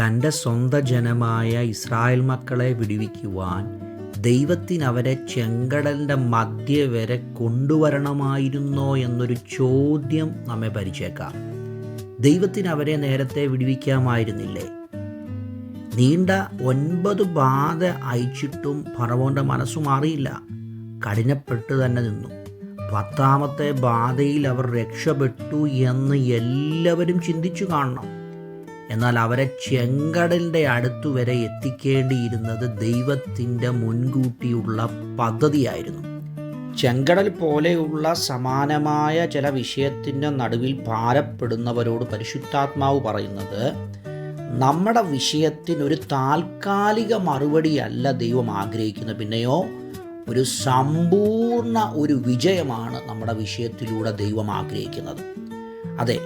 തന്റെ സ്വന്തം ജനമായ ഇസ്രായേൽ മക്കളെ വിടുവിക്കുവാൻ ദൈവത്തിന് അവരെ ചെങ്കടലിന്റെ മധ്യ വരെ കൊണ്ടുവരണമായിരുന്നോ എന്നൊരു ചോദ്യം നമ്മെ പരിചയക്കാം. ദൈവത്തിന് അവരെ നേരത്തെ വിടുവിക്കാമായിരുന്നില്ലേ? നീണ്ട ഒൻപത് ബാധ അയച്ചിട്ടും ഫറവോന്റെ മനസ്സു മാറിയില്ല. കഠിനപ്പെട്ട് തന്നെ നിന്നു. പത്താമത്തെ ബാധയിൽ അവർ രക്ഷപ്പെട്ടു എന്ന് എല്ലാവരും ചിന്തിച്ചു കാണണം. എന്നാൽ അവരെ ചെങ്കടലിന്റെ അടുത്തു വരെ എത്തിക്കേണ്ടിയിരുന്നത് ദൈവത്തിന്റെ മുൻകൂട്ടിയുള്ള പദ്ധതിയായിരുന്നു. ചെങ്കടൽ പോലെയുള്ള സമാനമായ ചില വിഷയത്തിന്റെ നടുവിൽ ഭാരപ്പെടുന്നവരോട് പരിശുദ്ധാത്മാവ് പറയുന്നത് നമ്മുടെ വിഷയത്തിനൊരു താൽക്കാലിക മറുപടിയല്ല ദൈവം ആഗ്രഹിക്കുന്നത്. പിന്നെയോ ഒരു സമ്പൂർണ ഒരു വിജയമാണ് നമ്മുടെ വിഷയത്തിലൂടെ ദൈവം ആഗ്രഹിക്കുന്നത്. അതെ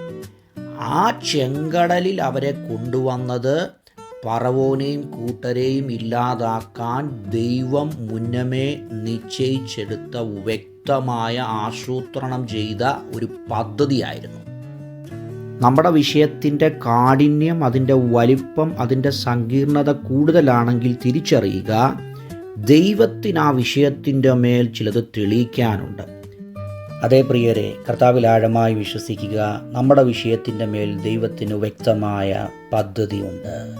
ആ ചെങ്കടലിൽ അവരെ കൊണ്ടുവന്നത് പറവോനെയും കൂട്ടരെയും ഇല്ലാതാക്കാൻ ദൈവം മുന്നമേ നിശ്ചയിച്ചെടുത്ത വ്യക്തമായ ആസൂത്രണം ചെയ്ത ഒരു പദ്ധതിയായിരുന്നു. നമ്മുടെ വിഷയത്തിന്റെ കാഠിന്യം അതിന്റെ വലിപ്പം അതിന്റെ സങ്കീർണത കൂടുതലാണെങ്കിൽ തിരിച്ചറിയുക ദൈവത്തിന് ആ വിഷയത്തിന്റെ മേൽ ചിലത് തെളിയിക്കാനുണ്ട്. അതേ പ്രിയരെ കർത്താവിൽ ആഴമായി വിശ്വസിക്കുക നമ്മുടെ വിഷയത്തിന്റെ മേൽ ദൈവത്തിന് വ്യക്തമായ പദ്ധതിയുണ്ട്.